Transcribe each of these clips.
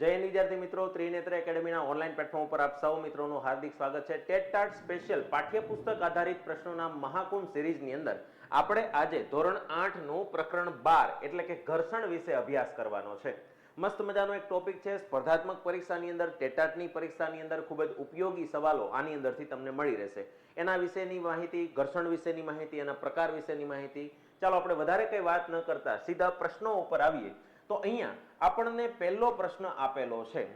જય હિન્દ, વિદ્યાર્થી મિત્રો. ત્રિનેત્ર એકેડમીના ઓનલાઈન પ્લેટફોર્મ ઉપર આપ સૌ મિત્રોનું હાર્દિક સ્વાગત છે. ટેટ સ્પેશિયલ પાઠ્યપુસ્તક આધારિત પ્રશ્નોના મહાકુંભ સિરીઝની અંદર આપણે આજે ધોરણ આઠનું પ્રકરણ બાર, એટલે કે ઘર્ષણ વિશે અભ્યાસ કરવાનો છે. મસ્ત મજાનો એક ટોપિક છે, સ્પર્ધાત્મક પરીક્ષાની અંદર ટેટાટની પરીક્ષાની અંદર ખૂબ જ ઉપયોગી સવાલો આની અંદરથી તમને મળી રહેશે. એના વિશેની માહિતી, ઘર્ષણ વિશેની માહિતી, એના પ્રકાર વિશેની માહિતી. ચાલો આપણે વધારે કઈ વાત ન કરતા સીધા પ્રશ્નો ઉપર આવીએ. તો અહીંયા આપણને પહેલો પ્રશ્ન આપેલો છે.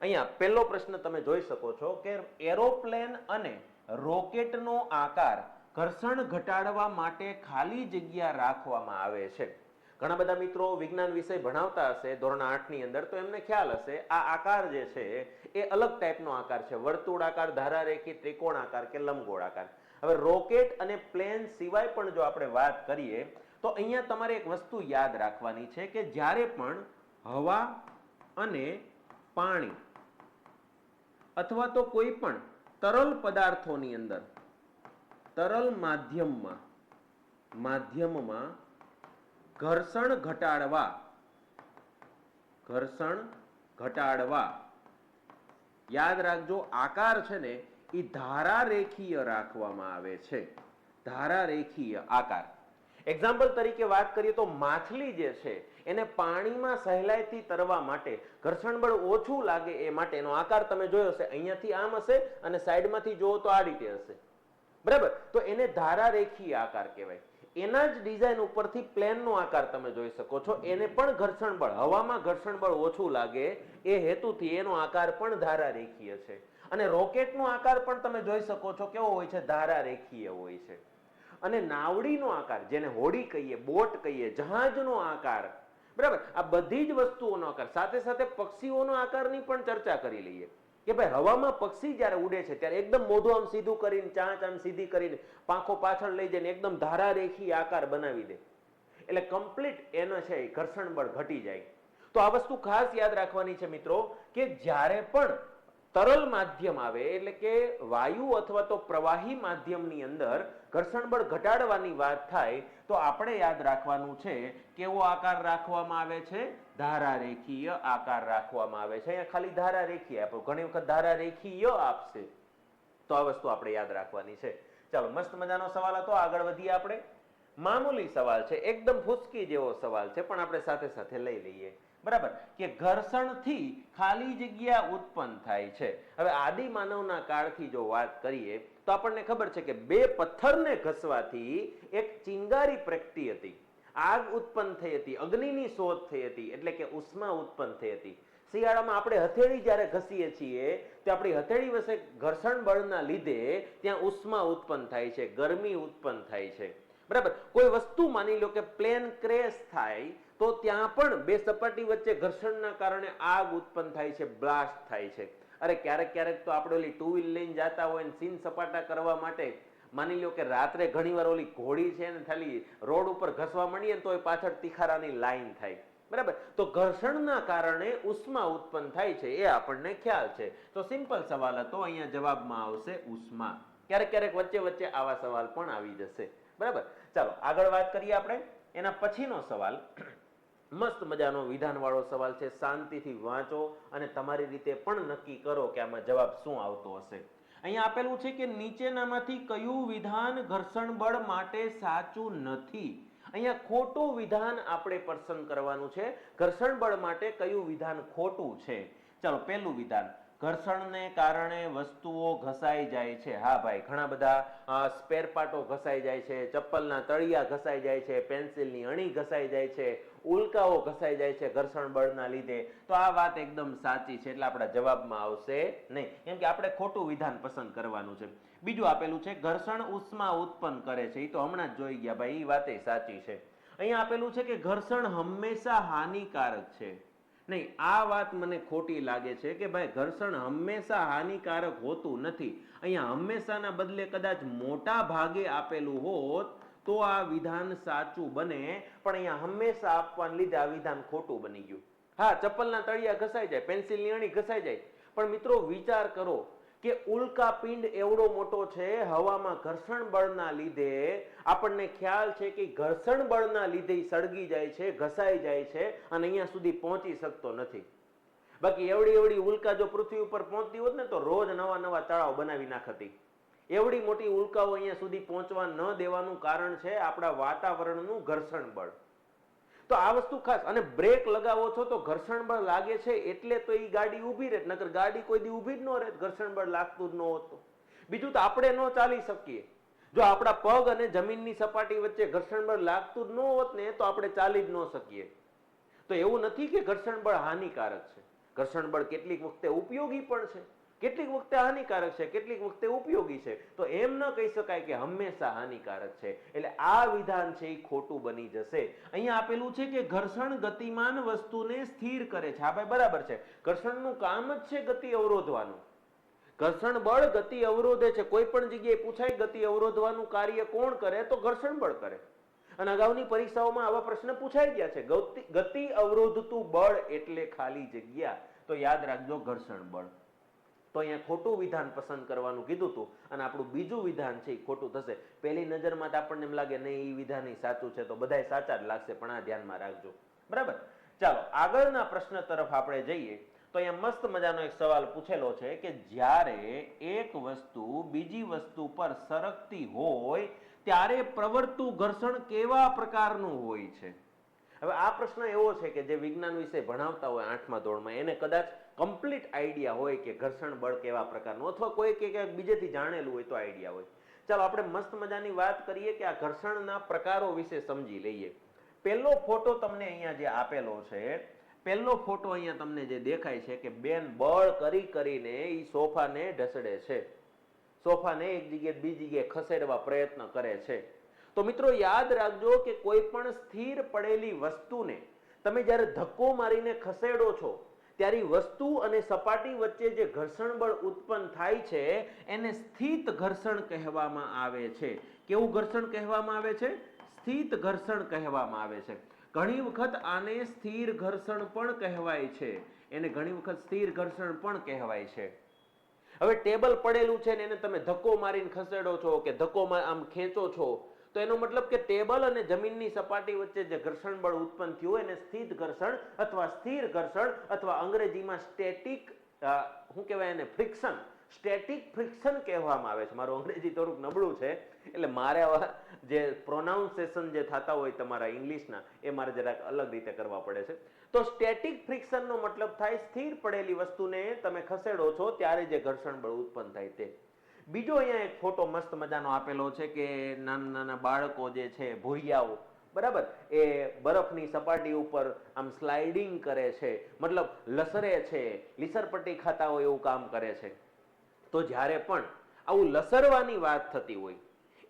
અહીંયા પહેલો પ્રશ્ન તમે જોઈ શકો છો કે એરોપ્લેન અને રોકેટનો આકાર ઘર્ષણ ઘટાડવા માટે ખાલી જગ્યા રાખવામાં આવે છે. ઘણા બધા મિત્રો વિજ્ઞાન વિષય ભણાવતા હશે, ધોરણ આઠની અંદર, તો એમને ખ્યાલ હશે, આ આકાર જે છે, એ અલગ ટાઈપનો આકાર છે. વર્તુળ આકાર, ધારારેખી, ત્રિકોણ આકાર કે લંબગોળ આકાર. હવે રોકેટ અને પ્લેન સિવાય પણ જો આપણે વાત કરીએ, તો અહીંયા તમારે એક વસ્તુ યાદ રાખવાની છે કે જ્યારે પણ હવા અને પાણી અથવા તો કોઈ પણ તરલ પદાર્થોની અંદર, તરલ માધ્યમમાં માધ્યમમાં ઘર્ષણ ઘટાડવા ઘર્ષણ ઘટાડવા. યાદ રાખજો, આકાર છે ને, એ ધારારેખીય રાખવામાં આવે છે. ધારારેખીય આકાર. એક્ઝામ્પલ તરીકે વાત કરીએ તો માછલી જે છે એને પાણીમાં સહેલાઈથી તરવા માટે ઘર્ષણ બળ ઓછું લાગે એ માટેનો આકાર તમે જોયો હશે. અહીંયાથી આમ હશે અને સાઈડમાંથી જુઓ તો આ રીતે હશે. બરાબર? તો એને ધારારેખીય આકાર કહેવાય. એના જ ડિઝાઇન ઉપરથી પ્લેનનો આકાર તમે જોઈ શકો છો. એને પણ ઘર્ષણ બળ, હવામાં ઘર્ષણ બળ ઓછું લાગે એ હેતુથી એનો આકાર પણ ધારારેખીય છે. અને રોકેટનો આકાર પણ તમે જોઈ શકો છો કેવો હોય છે? ધારારેખીય હોય છે. અને નાવડીનો આકાર, જેને હોડી કહીએ, બોટ કહીએ, જહાજનો આકાર બરાબર? આ બધી જ વસ્તુઓનો આકાર. સાથે સાથે પક્ષીઓનો આકારની પણ ચર્ચા કરી લઈએ. કે ભાઈ, હવામાં પક્ષી જ્યારે ઉડે છે, ત્યારે એકદમ મોઢું આમ સીધું કરીને, ચાંચ આમ સીધી કરીને, પાંખો પાછળ લઈ જઈને એકદમ ધારારેખી આકાર બનાવી દે. એટલે કમ્પ્લીટ એનો છે ઘર્ષણ બળ ઘટી જાય. તો આ વસ્તુ ખાસ યાદ રાખવાની છે મિત્રો, કે જ્યારે પણ તરલ માધ્યમ આવે, એટલે કે વાયુ અથવા તો પ્રવાહી માધ્યમની અંદર ઘર્ષણ બળ ઘટાડવાની વાત થાય, તો આપણે યાદ રાખવાનું છે, કેવો આકાર રાખવામાં આવે છે? ધારા રેખીય આકાર રાખવામાં આવે છે. અહીંયા ખાલી ધારા રેખીય આપો ઘણી વખત ધારા રેખીય આપશે. તો આ વસ્તુ આપણે યાદ રાખવાની છે. ચાલો, મસ્ત મજાનો સવાલ હતો. આગળ વધીએ આપણે. મામૂલી સવાલ છે. એકદમ ફૂસકી જેવો સવાલ છે, પણ આપણે સાથે સાથે લઈ લઈએ. બરાબર? કે ઘર્ષણથી ખાલી જગ્યા ઉત્પન્ન થાય છે. હવે આદિ માનવના કાળથી જો વાત કરીએ, તો આપણને ખબર છે કે બે પથ્થરને ઘસવાથી એક ચિંગારી પ્રગટી હતી. આગ ઉત્પન્ન થઈ હતી, અગ્નિની શોધ થઈ હતી, એટલે કે ઉષ્મા ઉત્પન્ન થઈ હતી. શિયાળામાં આપણે હથેળી જ્યારે ઘસીએ છીએ, તો આપણી હથેળી વચ્ચે ઘર્ષણ બળના લીધે ત્યાં ઉષ્મા ઉત્પન્ન થાય છે, ગરમી ઉત્પન્ન થાય છે. બરાબર? કોઈ વસ્તુ માની લો કે પ્લેન ક્રેશ થાય તો ત્યાં પણ બે સપાટી વચ્ચે ઘર્ષણના કારણે આગ ઉત્પન્ન થાય છે, બ્લાસ્ટ થાય છે. અરે ક્યારેક ક્યારેક તો આપણે ઓલી ટુ વ્હીલ લઈને જતા હોય ને સીન સપાટા કરવા માટે, માની લો કે રાત્રે ઘણીવાર ઓલી ઘોડી છે ને ખાલી રોડ ઉપર ઘસવા માંડીએ ને તો એ પાછળ તિખારાની લાઈન થાય. બરાબર? તો ઘર્ષણના કારણે ઉષ્મા ઉત્પન્ન થાય છે, એ આપણને ખ્યાલ છે. તો સિમ્પલ સવાલ હતો, અહીંયા જવાબમાં આવશે ઉષ્મા. ક્યારેક ક્યારેક વચ્ચે વચ્ચે આવા સવાલ પણ આવી જશે. બરાબર? ચાલો, આગળ વાત કરીએ આપણે. એના પછીનો સવાલ. મસ્ત મજાનો વિધાનવાળો સવાલ છે, શાંતિથી વાંચો અને તમારી રીતે પણ નક્કી કરો કે આમાં જવાબ શું આવતો હશે. અહીંયા આપેલું છે કે નીચેનામાંથી કયું વિધાન ઘર્ષણ બળ માટે સાચું નથી. અહીંયા ખોટું વિધાન આપણે પસંદ કરવાનું છે. ઘર્ષણ બળ માટે કયું વિધાન ખોટું છે? ચાલો, પહેલું વિધાન. ઘર્ષણને કારણે વસ્તુઓ ઘસાઈ જાય છે. હા ભાઈ, ઘણા બધા સ્પેર પાર્ટો ઘસાઈ જાય છે, ચપ્પલના તળિયા ઘસાઈ જાય છે પેન્સિલની અણી ઘસાઈ જાય છે ઉલ્કાઓ ઘસાઈ જાય છે ઘર્ષણ બળના લીધે. તો આ વાત એકદમ સાચી છે એટલે આપણા જવાબમાં આવશે નહીં. કેમ કે આપણે ખોટું વિધાન પસંદ કરવાનું છે. બીજું આપેલું છે, ઘર્ષણ ઉષ્મા ઉત્પન્ન કરે છે. એ તો હમણાં જ જોઈ ગયા ભાઈ એ વાતે સાચી છે. અહીંયા આપેલું છે કે ઘર્ષણ હંમેશા હાનિકારક છે. નહીં, આ વાત મને ખોટી લાગે છે કે ભાઈ, ઘર્ષણ હંમેશા હાનિકારક હોતું નથી. અહીંયા હંમેશાના બદલે કદાચ મોટા ભાગે આપેલું હોત તો આ વિધાન સાચું બને, પણ અહીંયા હંમેશા આપવાને લીધે આ વિધાન ખોટું બની ગયું. હા, ચપ્પલના તળિયા ઘસાઈ જાય પેન્સિલની અણી ઘસાઈ જાય. પણ મિત્રો, વિચાર કરો કે ઉલ્કા પિંડ એવડો મોટો છે, હવામાં ઘર્ષણ બળના લીધે આપણને ખ્યાલ છે કે ઘર્ષણ બળના લીધે સળગી જાય છે, ઘસાઈ જાય છે અને અહીંયા સુધી પહોંચી શકતો નથી. બાકી એવડી એવડી ઉલ્કા જો પૃથ્વી ઉપર પહોંચતી હોત ને, તો રોજ નવા નવા તળાવ બનાવી નાખતી. એવડી મોટી ઉલ્કાઓ અહીંયા સુધી પહોંચવા ન દેવાનું કારણ છે આપણા વાતાવરણનું ઘર્ષણ બળ. તો આ વસ્તુ ખાસ, અને બ્રેક લગાવો છો તો ઘર્ષણ બળ લાગે છે એટલે તો એ ગાડી ઊભી રહે, નકર ગાડી કોઈ દી ઊભી જ ન રહે, ઘર્ષણ બળ લાગતું ન હોતું. બીજું તો આપણે ન ચાલી શકીએ. જો આપણા પગ અને જમીનની સપાટી વચ્ચે ઘર્ષણ બળ લાગતું જ ન હોત ને, તો આપણે ચાલી જ ન શકીએ. તો એવું નથી કે ઘર્ષણ બળ હાનિકારક છે. ઘર્ષણ બળ કેટલીક વખતે ઉપયોગી પણ છે. કેટલીક વખતે હાનિકારક છે, કેટલીક વખતે ઉપયોગી છે. તો એમ ન કહી શકાય કે હંમેશા હાનિકારક છે. એટલે આ વિધાન છે એ ખોટું બની જશે. અહીંયા આપેલું છે કે ઘર્ષણ ગતિમાન વસ્તુને સ્થિર કરે છે. હા ભાઈ બરાબર છે. ઘર્ષણનું કામ જ છે ગતિ અવરોધવાનું. ઘર્ષણ બળ ગતિ અવરોધે છે. કોઈ પણ જગ્યાએ પૂછાય ગતિ અવરોધવાનું કાર્ય કોણ કરે, તો ઘર્ષણ બળ કરે. અને અગાઉની પરીક્ષાઓમાં આવા પ્રશ્ન પૂછાઈ ગયા છે. ગતિ ગતિ અવરોધતું બળ એટલે ખાલી જગ્યા. તો યાદ રાખજો ઘર્ષણ બળ. તો અહીંયા ખોટું વિધાન પસંદ કરવાનું કીધું હતું અને આપણું બીજું વિધાન છે એ ખોટું થશે. પહેલી નજરમાં તો આપણને એમ લાગે, નહીં એ વિધાન સાચું છે. તો બધાય સાચા જ લાગશે, પણ આ ધ્યાનમાં રાખજો. બરાબર? ચાલો, આગળના પ્રશ્ન તરફ આપણે જઈએ. તો અહીંયા મસ્ત મજાનો એક સવાલ પૂછેલો છે કે જ્યારે એક વસ્તુ બીજી વસ્તુ પર સરકતી હોય, ત્યારે પ્રવર્તું ઘર્ષણ કેવા પ્રકારનું હોય છે? હવે આ પ્રશ્ન એવો છે કે જે વિજ્ઞાન વિશે ભણાવતા હોય આઠમા ધોરણમાં, એને કદાચ કમ્પ્લીટ આઈડિયા હોય કે ઘર્ષણ બળ કેવા પ્રકારનું, અથવા કોઈ કે ક્યાંક બીજેથી જાણેલું હોય તો આઈડિયા હોય. ચાલો આપણે મસ્ત મજાની વાત કરીએ કે આ ઘર્ષણના પ્રકારો વિશે સમજી લઈએ. પહેલો ફોટો તમને અહીંયા જે આપેલો છે, પહેલો ફોટો અહીંયા તમને જે દેખાય છે કે બેન બળ કરી કરીને એ સોફાને ઢસડે છે. સોફાને એક જગ્યાએ બીજી જગ્યાએ ખસેડવા પ્રયત્ન કરે છે. તો મિત્રો યાદ રાખજો કે કોઈ પણ સ્થિર પડેલી વસ્તુને તમે જ્યારે ધક્કો મારીને ખસેડો છો ત્યારે વસ્તુ અને સપાટી વચ્ચે જે ઘર્ષણ બળ ઉત્પન્ન થાય છે, એને સ્થિત ઘર્ષણ કહેવામાં આવે છે. કેવું ઘર્ષણ કહેવામાં આવે છે? સ્થિત ઘર્ષણ કહેવામાં આવે છે. ઘણી વખત આને સ્થિર ઘર્ષણ પણ કહેવાય છે. એને ઘણી વખત સ્થિર ઘર્ષણ પણ કહેવાય છે. હવે ટેબલ પડેલું છે ને એને તમે ધક્કો મારીને ખસેડો છો કે ધક્કો આમ ખેંચો છો તો એનો મતલબ કે ટેબલ અને જમીનની સપાટી વચ્ચે જે ઘર્ષણ બળ ઉત્પન્ન થયું એને સ્થિત ઘર્ષણ અથવા સ્થિર ઘર્ષણ અથવા અંગ્રેજીમાં સ્ટેટિક શું કહેવાય એને ફ્રિક્શન સ્ટેટિક ફ્રિક્શન કહેવામાં આવે છે. મારું અંગ્રેજી થોડુંક નબળું છે, એટલે મારે આવા જે પ્રોનાઉન્સેશન જે થતા હોય તમારા ઇંગ્લિશના, એ મારે જરાક અલગ રીતે કરવા પડે છે. તો સ્ટેટિક ફ્રિક્શનનો મતલબ થાય સ્થિર પડેલી વસ્તુને તમે ખસેડો છો, ત્યારે જે ઘર્ષણ બળ ઉત્પન્ન થાય તે. બીજો અહીંયા એક ફોટો મસ્ત મજાનો આપેલો છે કે નાના નાના બાળકો જે છે, ભોરિયાઓ, બરાબર? એ બરફની સપાટી ઉપર આમ સ્લાઇડિંગ કરે છે. મતલબ લસરે છે, લીસરપટ્ટી ખાતા હોય એવું કામ કરે છે. તો જ્યારે પણ આવું લસરવાની વાત થતી હોય,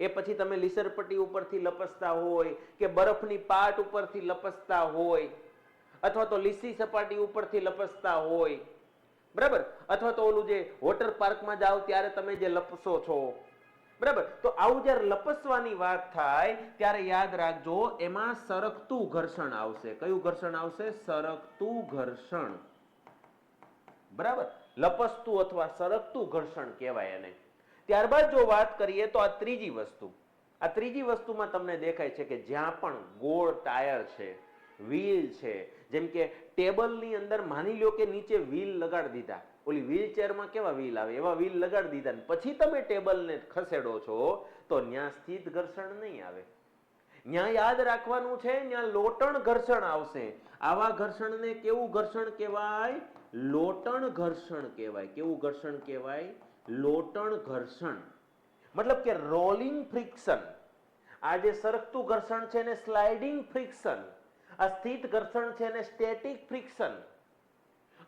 એ પછી તમે લીસરપટ્ટી ઉપરથી લપસતા હોય કે બરફની પાટ ઉપરથી લપસતા હોય, અથવા તો લીસી સપાટી ઉપરથી લપસતા હોય બરાબર? અથવા તો ઓલું જે વોટર પાર્કમાં જાઓ ત્યારે તમે જે લપસો છો. બરાબર? તો આવું જ્યારે લપસવાની વાત થાય, ત્યારે યાદ રાખજો, એમાં સરકતું ઘર્ષણ આવશે. કયું ઘર્ષણ આવશે? સરકતું ઘર્ષણ. બરાબર? લપસતું અથવા સરકતું ઘર્ષણ કહેવાય એને. ત્યારબાદ જો વાત કરીએ તો આ ત્રીજી વસ્તુ. આ ત્રીજી વસ્તુમાં તમને દેખાય છે કે જ્યાં પણ ગોળ ટાયર છે વ્હીલ છે. જેમ કે ટેબલની અંદર માની લ્યો કે નીચે વ્હીલ લગાડી દીધા. ઓલી વ્હીલ ચેરમાં કેવા વ્હીલ આવે? એવા વ્હીલ લગાડી દીધા પછી તમે ટેબલને ખસેડો છો, તો ત્યાં સ્થિત ઘર્ષણ નહીં આવે. ત્યાં યાદ રાખવાનું છે ત્યાં લોટણ ઘર્ષણ આવશે. આવા ઘર્ષણને કેવું ઘર્ષણ કહેવાય? લોટણ ઘર્ષણ કહેવાય. કેવું ઘર્ષણ કહેવાય? લોટણ ઘર્ષણ. મતલબ કે રોલિંગ ફ્રિક્શન આ જે સરકતું ઘર્ષણ છે એને સ્લાઇડિંગ ફ્રિક્શન આ સ્થિત ઘર્ષણ છે અને સ્ટેટિક ફ્રિક્શન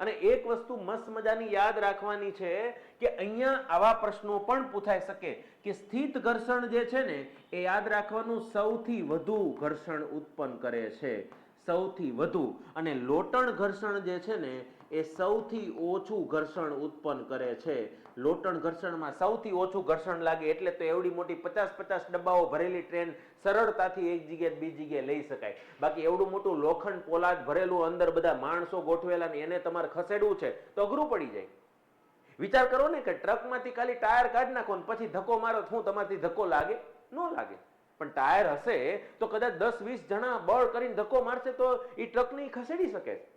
અને એક વસ્તુ મસ્ત મજાની યાદ રાખવાની છે કે અહીંયા આવા પ્રશ્નો પણ પૂછાઈ શકે કે સ્થિત ઘર્ષણ જે છે ને, એ યાદ રાખવાનું સૌથી વધુ ઘર્ષણ ઉત્પન્ન કરે છે. સૌથી વધુ. અને લોટણ ઘર્ષણ જે છે ને એ સૌથી ઓછું ઘર્ષણ ઉત્પન્ન કરે છે. લોટણ ઘર્ષણમાં સૌથી ઓછું ઘર્ષણ લાગે એટલે તો એવડી મોટી પચાસ પચાસ ડબ્બાઓ ભરેલી ટ્રેન સરળતાથી એક જગ્યાએ બીજી જગ્યાએ લઈ શકાય. બાકી એવડું મોટું લોખંડ પોલાદ ભરેલું અંદર બધા માણસો ગોઠવેલા ને એને તમારે ખસેડવું છે તો અઘરું પડી જાય. વિચાર કરો ને કે ટ્રકમાંથી ખાલી ટાયર કાઢી નાખો ને પછી ધક્કો મારો શું તમારથી ધક્કો લાગે? ન લાગે. પણ ટાયર હશે તો કદાચ દસ વીસ જણા બળ કરીને ધક્કો મારશે તો એ ટ્રકને ખસેડી શકે છે.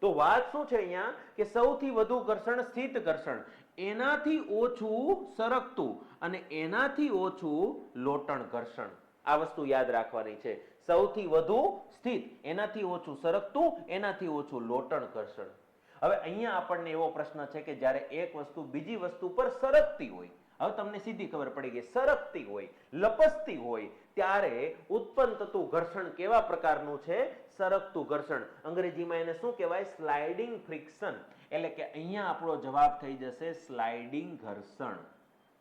તો વાત શું છે અહીંયા? કે સૌથી વધુ ઘર્ષણ સ્થિત ઘર્ષણ. એનાથી ઓછું સરકતું અને એનાથી ઓછું લોટણ ઘર્ષણ. આ વસ્તુ યાદ રાખવાની છે. સૌથી વધુ સ્થિત, એનાથી ઓછું સરકતું, એનાથી ઓછું લોટણ ઘર્ષણ. હવે અહીંયા આપણને એવો પ્રશ્ન છે કે જ્યારે એક વસ્તુ બીજી વસ્તુ પર સરકતી હોય હવે તમને સીધી ખબર પડી ગઈ, સરકતી હોય, લપસતી હોય, ત્યારે ઉત્પન્ન થતું ઘર્ષણ કેવા પ્રકારનું છે? સરકતું ઘર્ષણ. અંગ્રેજીમાં એને શું કહેવાય? સ્લાઇડિંગ ફ્રિક્શન એટલે કે અહીંયા આપણો જવાબ થઈ જશે સ્લાઇડિંગ ઘર્ષણ.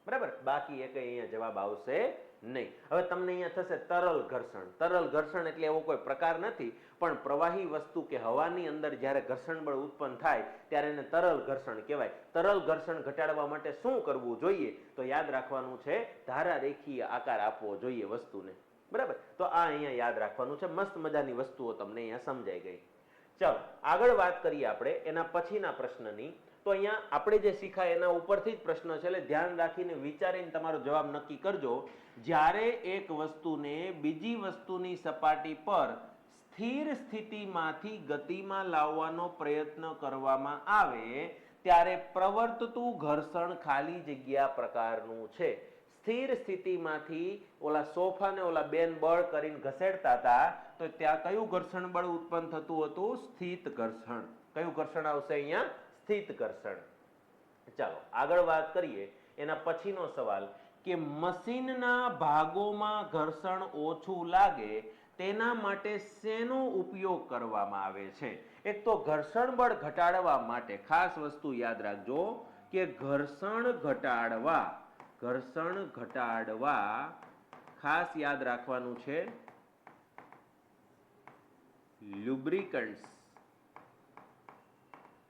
બરાબર? બાકી એક અહીંયા જવાબ આવશે નહીં. હવે તમને અહીંયા થશે તરલ ઘર્ષણ. તરલ ઘર્ષણ એટલે એવો કોઈ પ્રકાર નથી. પણ પ્રવાહી વસ્તુ કે હવાની અંદર જ્યારે ઘર્ષણ બળ ઉત્પન્ન થાય, ત્યારે એને તરલ ઘર્ષણ કહેવાય. તરલ ઘર્ષણ ઘટાડવા માટે શું કરવું જોઈએ? તો યાદ રાખવાનું છે ધારા રેખીય આકાર આપવો જોઈએ વસ્તુને. બરાબર? તો આ અહીંયા યાદ રાખવાનું છે. મસ્ત મજાની વસ્તુઓ તમને અહીંયા સમજાઈ ગઈ. ચાલો, આગળ વાત કરીએ આપણે એના પછીના પ્રશ્નની. તો અહીંયા આપણે જે શીખાય એના ઉપરથી જ પ્રશ્ન છે, એટલે ધ્યાન રાખીને વિચારીને તમારો જવાબ નક્કી કરજો. જ્યારે એક વસ્તુને બીજી વસ્તુની સપાટી પર સ્થિર સ્થિતિમાંથી ગતિમાં લાવવાનો પ્રયત્ન કરવામાં આવે, ત્યારે પ્રવર્તતું ઘર્ષણ ખાલી જગ્યા પ્રકારનું છે. સ્થિર સ્થિતિમાંથી ઓલા સોફાને ઓલા બેન બળ કરીને ઘસેડતા હતા, તો ત્યાં કયું ઘર્ષણ બળ ઉત્પન્ન થતું હતું? સ્થિત ઘર્ષણ. કયું ઘર્ષણ આવશે અહીંયા? સ્થિત ઘર્ષણ. ચાલો, આગળ વાત કરીએ એના પછીનો સવાલ કે મશીનના ભાગોમાં ઘર્ષણ ઓછું લાગે તેના માટે શેનો ઉપયોગ કરવામાં આવે છે? એક તો ઘર્ષણ બળ ઘટાડવા માટે ખાસ વસ્તુ યાદ રાખજો કે ઘર્ષણ ઘટાડવા ઘર્ષણ ઘટાડવા ખાસ યાદ રાખવાનું છે લ્યુબ્રિકન્ટ્સ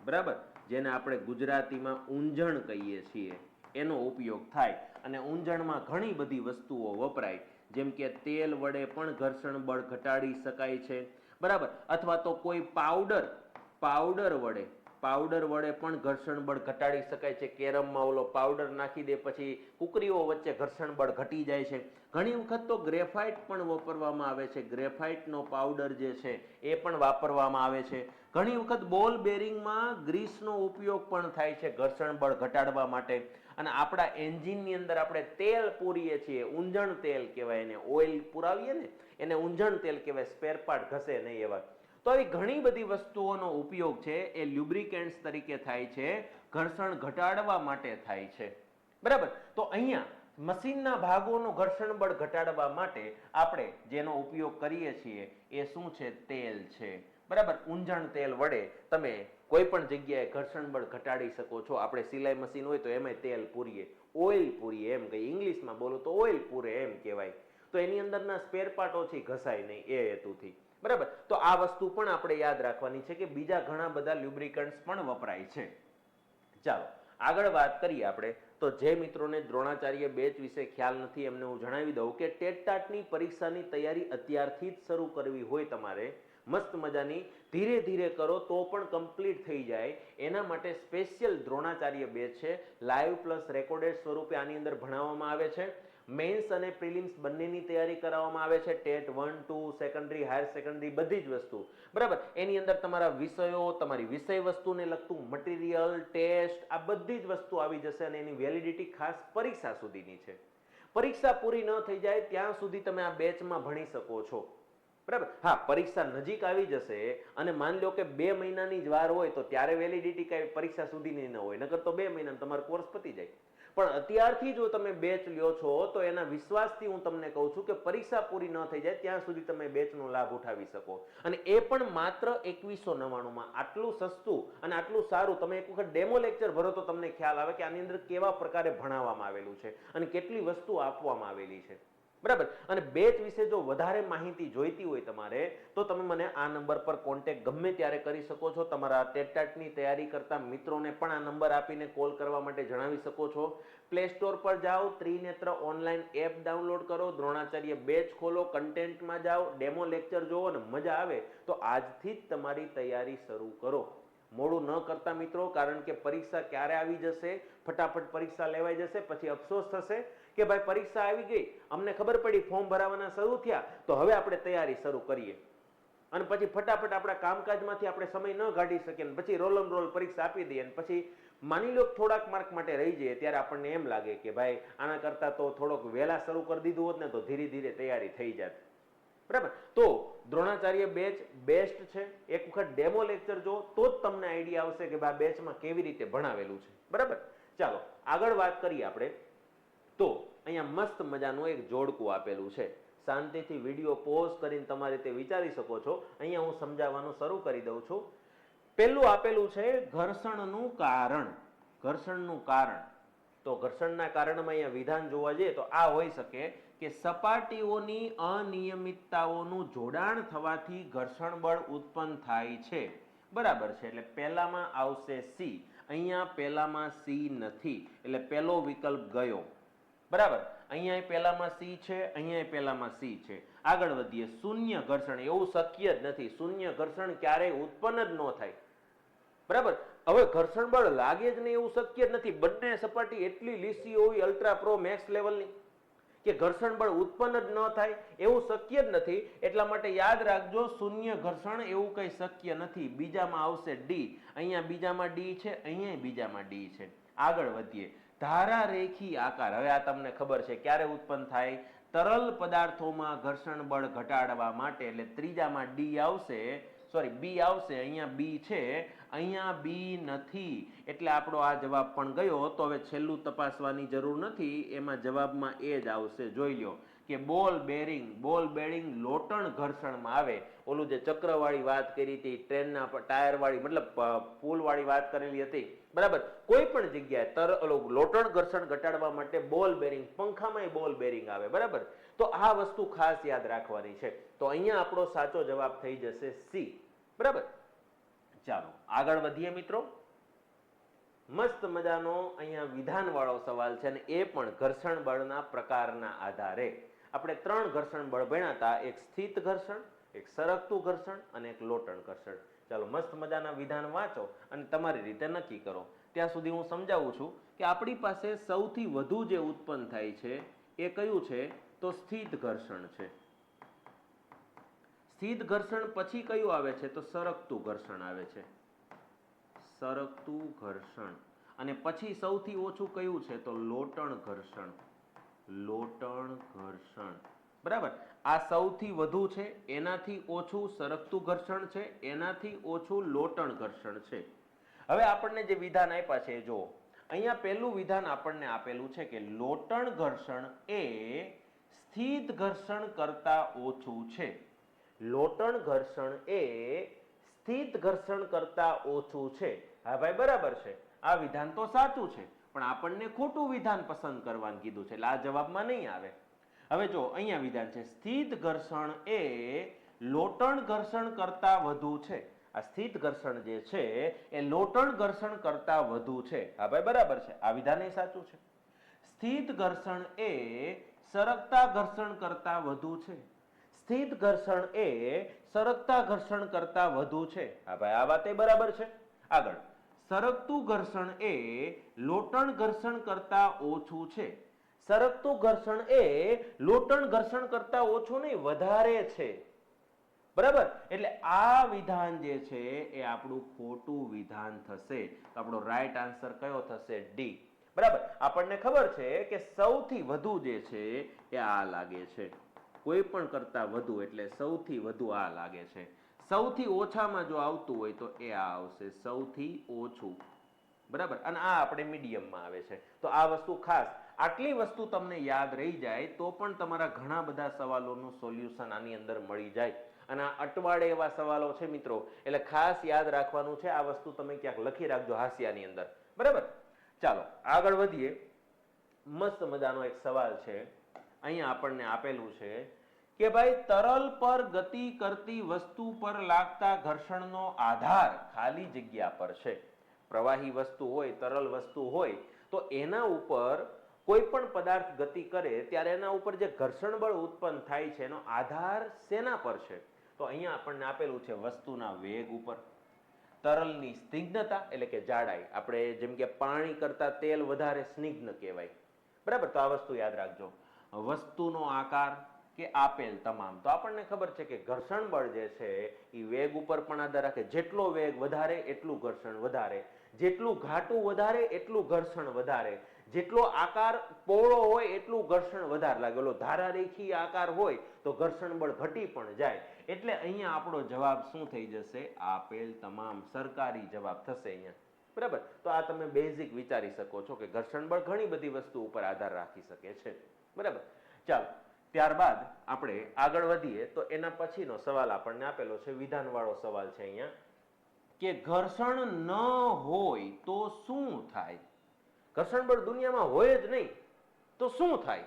બરાબર? જેને આપણે ગુજરાતીમાં ઊંજણ કહીએ છીએ. એનો ઉપયોગ થાય અને ઊંજણમાં ઘણી બધી વસ્તુઓ વપરાય. જેમ કે તેલ વડે પણ ઘર્ષણ બળ ઘટાડી શકાય છે. બરાબર? અથવા તો કોઈ પાવડર પાવડર વડે પાવડર વડે પણ ઘર્ષણ બળ ઘટાડી શકાય છે. કેરમમાં ઓલો પાવડર નાખી દે પછી કુકરીઓ વચ્ચે ઘર્ષણ બળ ઘટી જાય છે. ઘણી વખત તો ગ્રેફાઇટ પણ વાપરવામાં આવે છે. ગ્રેફાઇટનો પાવડર જે છે એ પણ વાપરવામાં આવે છે. ઘણી વખત બોલ બેરિંગમાં ગ્રીસનો ઉપયોગ પણ થાય છે, ઘર્ષણ બળ ઘટાડવા માટે. અને આપણા એન્જિનની અંદર આપણે તેલ પૂરીએ છીએ ઊંજણ તેલ કહેવાય એને. ઓઇલ પુરાવીએ ને, એને ઊંજણ તેલ કહેવાય સ્પેર પાર્ટ ઘસે નહીં એવા. તો આવી ઘણી બધી વસ્તુઓનો ઉપયોગ છે, એ લ્યુબ્રિકેન્ટ્સ તરીકે થાય છે, ઘર્ષણ ઘટાડવા માટે થાય છે. બરાબર? તો અહીંયા મશીનના ભાગોનું ઘર્ષણ બળ ઘટાડવા માટે આપણે જેનો ઉપયોગ કરીએ છીએ, એ શું છે? તેલ છે. બરાબર ઊંજણ તેલ વડે તમે કોઈ પણ જગ્યાએ ઘર્ષણ બળ ઘટાડી શકો છો. આપણે સિલાઈ મશીન હોય તો એમાં તેલ પૂરીએ. ઓઇલ પૂરીએ, એમ કહીએ. ઇંગ્લિશમાં બોલો તો ઓઇલ પૂરે એમ કહેવાય. તો એની અંદરના સ્પેર પાર્ટો છે ઘસાય નહીં, એ હેતુથી. બરાબર? તો આ વસ્તુ પણ આપણે યાદ રાખવાની છે કે બીજા ઘણા બધા લ્યુબ્રિકન્ટ્સ પણ વપરાય છે. ચાલો, આગળ વાત કરીએ આપણે. તો જે મિત્રોને દ્રોણાચાર્ય બેચ વિશે ખ્યાલ નથી, એમને હું જણાવી દઉં કે ટેટ ટાટની પરીક્ષાની તૈયારી અત્યારથી જ શરૂ કરવી હોય તમારે. મસ્ત મજાની ધીરે ધીરે કરો તો પણ કમ્પ્લીટ થઈ જાય. એના માટે સ્પેશિયલ દ્રોણાચાર્ય બેચ છે. લાઈવ પ્લસ રેકોર્ડેડ સ્વરૂપે આની અંદર ભણાવવામાં આવે છે. મેન્સ અને પ્રિલિમ્સ બંનેની તૈયારી કરાવવામાં આવે છે. TET one two secondary higher secondary બધી જ વસ્તુ. બરાબર? એની અંદર તમારા વિષયો, તમારી વિષય વસ્તુને લગતું મટીરિયલ ટેસ્ટ આ બધી જ વસ્તુ આવી જશે અને એની વેલિડિટી ખાસ પરીક્ષા સુધીની છે. પરીક્ષા પૂરી ન થઈ જાય ત્યાં સુધી તમે આ બેચમાં ભણી શકો છો. બરાબર? હા, પરીક્ષા નજીક આવી જશે અને માની લો કે બે મહિનાની જ વાર હોય તો ત્યારે વેલિડિટી કઈ પરીક્ષા સુધીની ન હોય, નકર તો બે મહિના તમારો કોર્સ પતી જાય. પણ અત્યારથી જો તમે બેચ લ્યો છો, તો એના વિશ્વાસથી હું તમને કહું છું કે પરીક્ષા પૂરી ન થઈ જાય, ત્યાં સુધી તમે બેચનો લાભ ઉઠાવી શકો. અને એ પણ માત્ર એકવીસો નવ્વાણુંમાં. આટલું સસ્તું અને આટલું સારું, તમે એક વખત ડેમો લેક્ચર ભરો તો તમને ખ્યાલ આવે કે આની અંદર કેવા પ્રકારે ભણાવવામાં આવેલું છે અને કેટલી વસ્તુ આપવામાં આવેલી છે. બરાબર? અને બેચ વિશે જો વધારે માહિતી જોઈતી હોય તમારે, તો તમે મને આ નંબર પર કોન્ટેક્ટ ગમે ત્યારે કરી શકો છો. તમારા ટેટાટની તૈયારી કરતા મિત્રોને પણ આ નંબર આપીને કોલ કરવા માટે જણાવી શકો છો. પ્લે સ્ટોર પર જાઓ, ત્રિનેત્ર ઓનલાઈન એપ ડાઉનલોડ કરો, દ્રોણાચાર્ય બેચ ખોલો કન્ટેન્ટમાં જાઓ ડેમો લેક્ચર જોવો અને મજા આવે, તો આજથી જ તમારી તૈયારી શરૂ કરો. મોડું ન કરતા મિત્રો, કારણ કે પરીક્ષા ક્યારે આવી જશે? ફટાફટ પરીક્ષા લેવાઈ જશે, પછી અફસોસ થશે. કે ભાઈ પરીક્ષા આવી ગઈ, અમને ખબર પડી, ફોર્મ ભરાવાના શરૂ થયા, તો હવે આપણે તૈયારી શરૂ કરીએ. અને પછી ફટાફટ આપણા કામકાજમાંથી આપણે સમય ન કાઢી શકીએ ને પછી રોલમ રોલ પરીક્ષા આપી દઈએ અને પછી માની લો થોડાક માર્ક માટે રહી જઈએ, ત્યારે આપણને એમ લાગે કે ભાઈ આના કરતાં તો થોડોક વહેલા શરૂ કરી દીધું હોત ને તો ધીરે ધીરે તૈયારી થઈ જાત. બરાબર? તો દ્રોણાચાર્ય બેચ બેસ્ટ છે. એક વખત ડેમો લેક્ચર જો તો જ તમને આઈડિયા આવશે કે ભાઈ બેચમાં કેવી રીતે ભણાવેલું છે. બરાબર? ચાલો, આગળ વાત કરીએ આપણે. તો અહીંયા મસ્ત મજાનું એક જોડકું આપેલું છે. શાંતિથી વીડિયો પોઝ કરીને તમારે તે વિચારી શકો છો. અહીંયા હું સમજાવવાનું શરૂ કરી દઉં છું. પહેલું આપેલું છે ઘર્ષણનું કારણ. ઘર્ષણનું કારણ. તો ઘર્ષણના કારણમાં અહીંયા વિધાન જોવા જઈએ તો આ હોઈ શકે કે સપાટીઓની અનિયમિતતાઓનું જોડાણ થવાથી ઘર્ષણ બળ ઉત્પન્ન થાય છે. બરાબર છે, એટલે પહેલામાં આવશે સી અહીંયા પહેલામાં સી નથી. એટલે પહેલો વિકલ્પ ગયો. બરાબર? અહીંયા પહેલામાં સી છે અહીંયા પહેલામાં સી છે. આગળ વધીએ. શૂન્ય ઘર્ષણ. એવું શક્ય જ નથી. શૂન્ય ઘર્ષણ ક્યારેય ઉત્પન્ન જ ન થાય. બરાબર? હવે ઘર્ષણ બળ લાગે જ નહીં એવું શક્ય જ નથી. બંને સપાટી એટલી લીસી હોય અલ્ટ્રા પ્રો મેક્સ લેવલની કે ઘર્ષણ બળ ઉત્પન્ન જ ન થાય એવું શક્ય જ નથી. એટલા માટે યાદ રાખજો, શૂન્ય ઘર્ષણ એવું કંઈ શક્ય નથી. બીજામાં આવશે ડી. અહીંયા બીજામાં ડી છે અહીંયા બીજામાં ડી છે. આગળ વધીએ. ધારા રેખી આકાર. હવે આ તમને ખબર છે ક્યારે ઉત્પન્ન થાય? તરલ પદાર્થોમાં ઘર્ષણ બળ ઘટાડવા માટે. એટલે ત્રીજામાં ડી આવશે. સોરી બી આવશે. અહીંયા બી છે. અહીંયા બી નથી. એટલે આપણો આ જવાબ પણ ગયો. તો હવે છેલ્લું તપાસવાની જરૂર નથી. એમાં જવાબમાં એ જ આવશે. જોઈ લ્યો. કે બોલ બેરિંગ બોલ બેરિંગ લોટણ ઘર્ષણમાં આવે. ઓલું જે ચક્રવાળી વાત કરી હતી, ટ્રેનના ટાયરવાળી, મતલબ પુલવાળી વાત કરેલી હતી. બરાબર? કોઈ પણ જગ્યાએ તર, ઓલું લોટણ ઘર્ષણ ઘટાડવા માટે બોલ બેરિંગ, પંખામાંય બોલ બેરિંગ આવે. બરાબર? તો આ વસ્તુ ખાસ યાદ રાખવાની છે. તો અહીંયા આપણો સાચો જવાબ થઈ જશે સી. બરાબર? ચાલો, આગળ વધીએ મિત્રો. મસ્ત મજાનો અહીંયા વિધાન વાળો સવાલ છે અને એ પણ ઘર્ષણ બળના પ્રકારના આધારે. આપણે ત્રણ ઘર્ષણ બળ ભણ્યા હતા એક સ્થિત ઘર્ષણ, એક સરકતું ઘર્ષણ અને એક લોટણ ઘર્ષણ. ચાલો મસ્ત મજાના વિધાન વાંચો અને તમારી રીતે નક્કી કરો. ત્યાં સુધી હું સમજાવું છું કે આપણી પાસે સૌથી વધુ જે ઉત્પન્ન થાય છે એ કયું છે? તો સ્થિત ઘર્ષણ છે. સ્થિત ઘર્ષણ પછી કયું આવે છે? તો સરકતું ઘર્ષણ આવે છે. સરકતું ઘર્ષણ. અને પછી સૌથી ઓછું કયું છે? તો લોટણ ઘર્ષણ. લોટણ ઘર્ષણ. બરાબર? આ સૌથી વધુ છે, એનાથી ઓછું સરકતું ઘર્ષણ છે, એનાથી ઓછું લોટણ ઘર્ષણ છે. હવે આપણને જે વિધાન આપ્યા છે જો અહીંયા પહેલું વિધાન આપણને આપેલું છે કે લોટણ ઘર્ષણ એ સ્થિત ઘર્ષણ કરતા ઓછું છે. લોટણ ઘર્ષણ એ સ્થિત ઘર્ષણ કરતા ઓછું છે. હા ભાઈ, બરાબર છે. આ વિધાન તો સાચું છે. પણ આપણને ખોટું વિધાન પસંદ કરવાનું કીધું છે, એટલે આ જવાબમાં નહીં આવે. હવે જો, અહીંયા વિધાન છે, સ્થિત ઘર્ષણ એ લોટણ ઘર્ષણ કરતા વધુ છે. આ સ્થિત ઘર્ષણ જે છે, એ લોટણ ઘર્ષણ કરતા વધુ છે. હા ભાઈ, બરાબર છે. આ વિધાન એ સાચું છે. સ્થિત ઘર્ષણ એ સરકતા ઘર્ષણ કરતા વધુ છે. સ્થિત ઘર્ષણ એ સરકતા ઘર્ષણ કરતા વધુ છે. હા ભાઈ, આ વાત એ બરાબર છે. આગળ. સરકતું ઘર્ષણ એ લોટણ ઘર્ષણ કરતા ઓછું છે. સરકતું ઘર્ષણ એ લોટણ ઘર્ષણ કરતા ઓછું નહીં, વધારે છે. બરાબર? એટલે આ વિધાન જે છે એ આપણું ખોટું વિધાન થશે. આપણો રાઈટ આન્સર કયો થશે? ડી બરાબર? આપણને ખબર છે કે સૌથી વધુ જે છે એ આ લાગે છે. કોઈ પણ કરતા વધુ એટલે સૌથી વધુ આ લાગે છે. સૌથી ઓછામાં જો આવતું હોય તો એ આવશે. સૌથી ઓછું. બરાબર? અને આ આપણે મીડિયમમાં આવે છે. તો આ વસ્તુ ખાસ, આટલી વસ્તુ તમને યાદ રહી જાય, તો પણ તમારા ઘણા બધા સવાલોનું સોલ્યુશન આની અંદર મળી જાય. અને આ અટવાડે એવા સવાલો છે મિત્રો, એટલે ખાસ યાદ રાખવાનું છે, આ વસ્તુ તમે ક્યાંક લખી રાખજો હાસ્યાની અંદર. બરાબર? ચાલો, આગળ વધીએ. મસ્ત મજાનો એક સવાલ છે અહીંયા આપણને આપેલું છે કે ભાઈ, તરલ પર ગતિ કરતી વસ્તુ પર લાગતા ઘર્ષણનો આધાર ખાલી જગ્યા પર છે. પ્રવાહી વસ્તુ હોય, તરલ વસ્તુ હોય, તો એના ઉપર કોઈ પણ પદાર્થ ગતિ કરે ત્યારે એના ઉપર જે ઘર્ષણ બળ ઉત્પન્ન થાય છે એનો આધાર શેના પર છે? તો અહીંયા આપણને આપેલું છે વસ્તુના વેગ ઉપર. તરલની સ્નિગ્ધતા એટલે કે જાડાઈ. આપણે જેમ કે પાણી કરતા તેલ વધારે સ્નિગ્ધ કહેવાય. બરાબર? તો આ વસ્તુ યાદ રાખજો. વસ્તુનો આકાર કે આપેલ તમામ. તો આપણને ખબર છે કે ઘર્ષણ બળ જે છે એ વેગ ઉપર પણ આધાર રાખે. જેટલો વેગ વધારે, એટલું ઘર્ષણ વધારે. જેટલું ઘાટું વધારે, એટલું ઘર્ષણ વધારે. જેટલો આકાર પહોળો હોય, એટલું ઘર્ષણ વધારે લાગે. ઓલો ધારારેખી આકાર હોય, તો ઘર્ષણ બળ ઘટી પણ જાય. એટલે અહીંયા આપણો જવાબ શું થઈ જશે? આપેલ તમામ સરકારી જવાબ થશે અહીંયા. બરાબર? તો આ તમે બેઝિક વિચારી શકો છો કે ઘર્ષણ બળ ઘણી બધી વસ્તુ ઉપર આધાર રાખી શકે છે. બરાબર? ચાલો, ત્યારબાદ આપણે આગળ વધીએ. તો એના પછીનો સવાલ આપણને આપેલો છે. વિધાનવાળો સવાલ છે અહીંયા. કે ઘર્ષણ ન હોય તો શું થાય? ઘર્ષણ બળ દુનિયામાં હોય જ નહીં, તો શું થાય?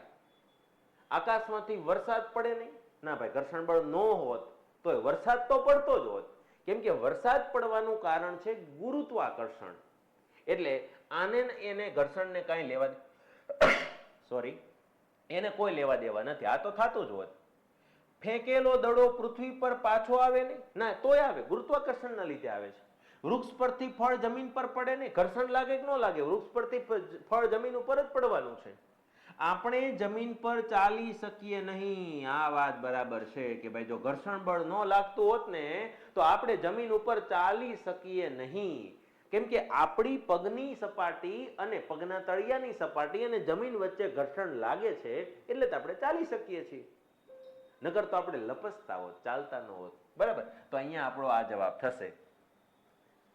આકાશમાંથી વરસાદ પડે નહીં? ના ભાઈ, ઘર્ષણ બળ ન હોત તો વરસાદ તો પડતો જ હોત. કેમ કે વરસાદ પડવાનું કારણ છે ગુરુત્વાકર્ષણ. એટલે આને એને ઘર્ષણને કાંઈ લેવા સોરી, એને કોઈ લેવા દેવા નથી. આ તો થતું જ હોત. ફેંકેલો દડો પૃથ્વી પર પાછો આવે નહીં ના, તોય આવે. ગુરુત્વાકર્ષણના લીધે આવે છે. વૃક્ષ પરથી ફળ જમીન પર પડે નહીં ઘર્ષણ લાગે કે ન લાગે? વૃક્ષ પરથી ફળ જમીન ઉપર જ પડવાનું છે. આપણે જમીન પર ચાલી શકીએ નહીં. આ વાત બરાબર છે કે ભાઈ, જો ઘર્ષણ બળ ન લાગતું હોત ને, તો આપણે જમીન ઉપર ચાલી શકીએ નહીં. કેમ કે આપણી પગની સપાટી અને પગના તળિયાની સપાટી અને જમીન વચ્ચે ઘર્ષણ લાગે છે, એટલે તો આપણે ચાલી શકીએ છીએ. નકર તો આપણે લપસતા હોત, ચાલતા ન હોત. બરાબર? તો અહીંયા આપણો આ જવાબ થશે.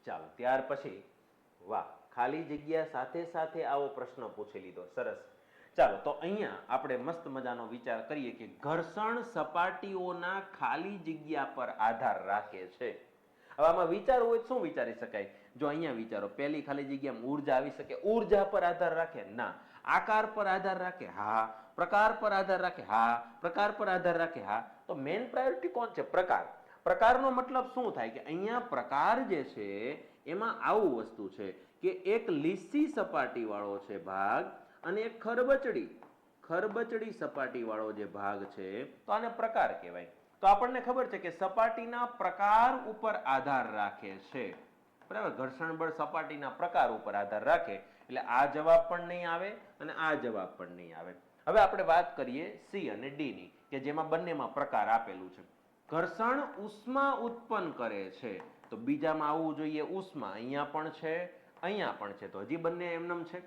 ચાલો, ત્યાર પછી, વાહ, ખાલી જગ્યા સાથે સાથે આવો પ્રશ્ન પૂછી લીધો. સરસ. ચાલો, તો અહીંયા આપણે મસ્ત મજાનો વિચાર કરીએ કે ઘર્ષણ સપાટીઓના ખાલી જગ્યા પર આધાર રાખે છે. હવે આમાં વિચાર હોય શું વિચારી શકાય? જો અહીંયા વિચારો, પહેલી ખાલી જગ્યામાં ઊર્જા આવી શકે. ઊર્જા પર આધાર રાખે? ના. આકાર પર આધાર રાખે? હા. પ્રકાર પર આધાર રાખે, હા, પ્રકાર પર આધાર રાખે, હા. તો મેન પ્રાયોરિટી કોણ છે? પ્રકાર. પ્રકારનો મતલબ શું થાય કે અહીંયા પ્રકાર જે છે, એમાં આવું વસ્તુ છે કે એક લીસી સપાટી વાળો છે ભાગ અને એક ખરબચડી. ખરબચડી સપાટી વાળો જે ભાગ છે, તો આને પ્રકાર કહેવાય. તો આપણને ખબર છે કે સપાટીના પ્રકાર ઉપર આધાર રાખે છે. બરાબર? ઘર્ષણ બળ સપાટીના પ્રકાર ઉપર આધાર રાખે. એટલે આ જવાબ પણ નહીં આવે અને આ જવાબ પણ નહીં આવે. હવે આપણે વાત કરીએ સી અને ડી ની, કે જેમાં બંનેમાં પ્રકાર આપેલું છે. ઘર્ષણ ઉષ્મા ઉત્પન્ન કરે છે. તો બીજામાં આવવું જોઈએ ઉષ્મા, અહીંયા પણ છે, અહીંયા પણ છે. તો હજી બંને એમનેમ છે.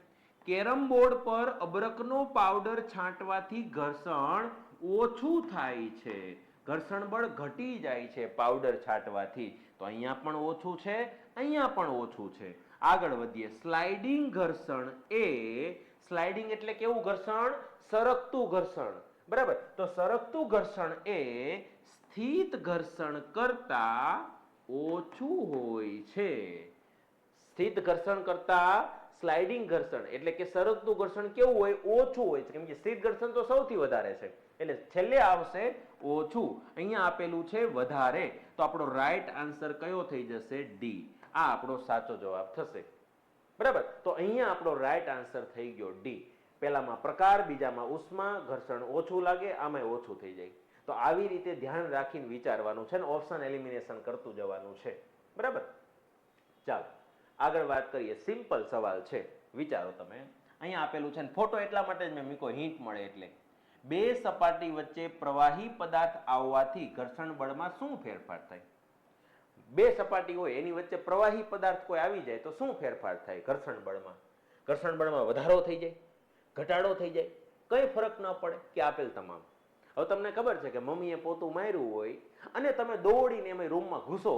કેરમ બોર્ડ પર અબરકનો પાવડર છાંટવાથી ઘર્ષણ ઓછું થાય છે. ઘર્ષણ બળ ઘટી જાય છે પાવડર છાંટવાથી. તો અહીંયા પણ ઓછું છે, અહીંયા પણ ઓછું છે. આગળ વધીએ. સ્લાઇડિંગ ઘર્ષણ એ સ્લાઇડિંગ એટલે કેવું ઘર્ષણ? સરકતું ઘર્ષણ. બરાબર? તો સરકતું ઘર્ષણ એ સ્થિત ઘર્ષણ કરતા ઓછું હોય છે. સ્થિત ઘર્ષણ કરતા સ્લાઇડિંગ ઘર્ષણ એટલે કે સરકતું ઘર્ષણ કેવું હોય? ઓછું હોય છે. કેમ કે સ્થિત ઘર્ષણ તો સૌથી વધારે છે. એટલે છેલ્લે આવશે ઓછું. અહીંયા આપેલું છે વધારે. તો આપણો રાઈટ આન્સર કયો થઈ જશે? ડી આ આપણો સાચો જવાબ થશે. બરાબર? તો અહીંયા આપણો રાઈટ આન્સર થઈ ગયો ડી પહેલામાં પ્રકાર, બીજામાં ઉષ્મા, ઘર્ષણ ઓછું લાગે આમાં ઓછું થઈ જાય. તો આવી રીતે ધ્યાન રાખીને વિચારવાનું છે ને ઓપ્શન એલિમિનેશન કરતું જવાનું છે. બરાબર? ચાલો, આગળ વાત કરીએ. સિમ્પલ સવાલ છે. વિચારો તમે. અહીંયા આપેલું છે ને ફોટો એટલા માટે જ મેં મીકો હિન્ટ મળે એટલે. બે સપાટી વચ્ચે પ્રવાહી પદાર્થ આવવાથી ઘર્ષણ બળમાં શું ફેરફાર થાય? બે સપાટી હોય, એની વચ્ચે પ્રવાહી પદાર્થ કોઈ આવી જાય તો શું ફેરફાર થાય? ઘર્ષણ બળમાં. ઘર્ષણ બળમાં વધારો થઈ જાય, ઘટાડો થઈ જાય. કંઈ ફરક ન પડે કે આપેલ તમામ. હવે તમને ખબર છે કે મમ્મીએ પોતું માર્યું હોય અને તમે દોડીને એમાં રૂમમાં ઘૂસો,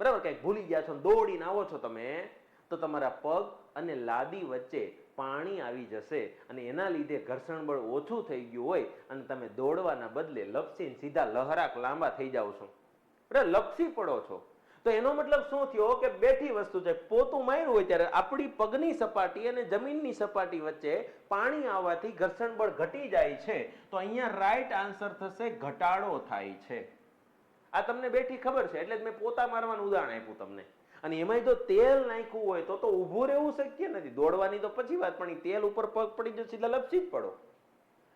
બરાબર? કંઈક ભૂલી ગયા છો દોડીને આવો છો તમે, તો તમારા પગ અને લાદી વચ્ચે પાણી આવી જશે અને એના લીધે ઘર્ષણ બળ ઓછું થઈ ગયું હોય અને તમે દોડવાના બદલે લપસીને સીધા લહરાક લાંબા થઈ જાઓ છો. બરાબર લપસી પડો છો. તો એનો મતલબ શું થયો કે બેઠી વસ્તુ છે, પોતું માર્યું હોય ત્યારે આપણી પગની સપાટી અને જમીનની સપાટી વચ્ચે પાણી આવવાથી ઘર્ષણ બળ ઘટી જાય છે. તો અહીંયા રાઈટ આન્સર થશે, ઘટાડો થાય છે. આ તમને બેઠી ખબર છે, એટલે જ મેં પોતા મારવાનું ઉદાહરણ આપ્યું તમને. અને એમાંય જો તેલ નાખ્યું હોય તો તો ઊભું રહેવું શક્ય નથી. દોડવાની તો પછી વાત, પણ તેલ ઉપર પગ પડી જશે એટલે લપસી જ પડો.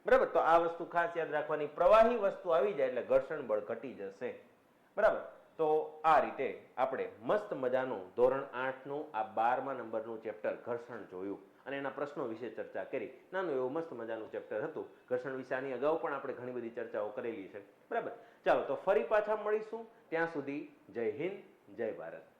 બરાબર? તો આ વસ્તુ ખાસ યાદ રાખવાની. પ્રવાહી વસ્તુ આવી જાય એટલે ઘર્ષણ બળ ઘટી જશે. બરાબર? તો આ રીતે આપણે મસ્ત મજાનું ધોરણ આઠનું આ બારમા નંબરનું ચેપ્ટર ઘર્ષણ જોયું અને એના પ્રશ્નો વિશે ચર્ચા કરી. નાનું એવું મસ્ત મજાનું ચેપ્ટર હતું. ઘર્ષણ વિશે અગાઉ પણ આપણે ઘણી બધી ચર્ચાઓ કરેલી છે. બરાબર? ચાલો, તો ફરી પાછા મળીશું. ત્યાં સુધી જય હિન્દ, જય ભારત.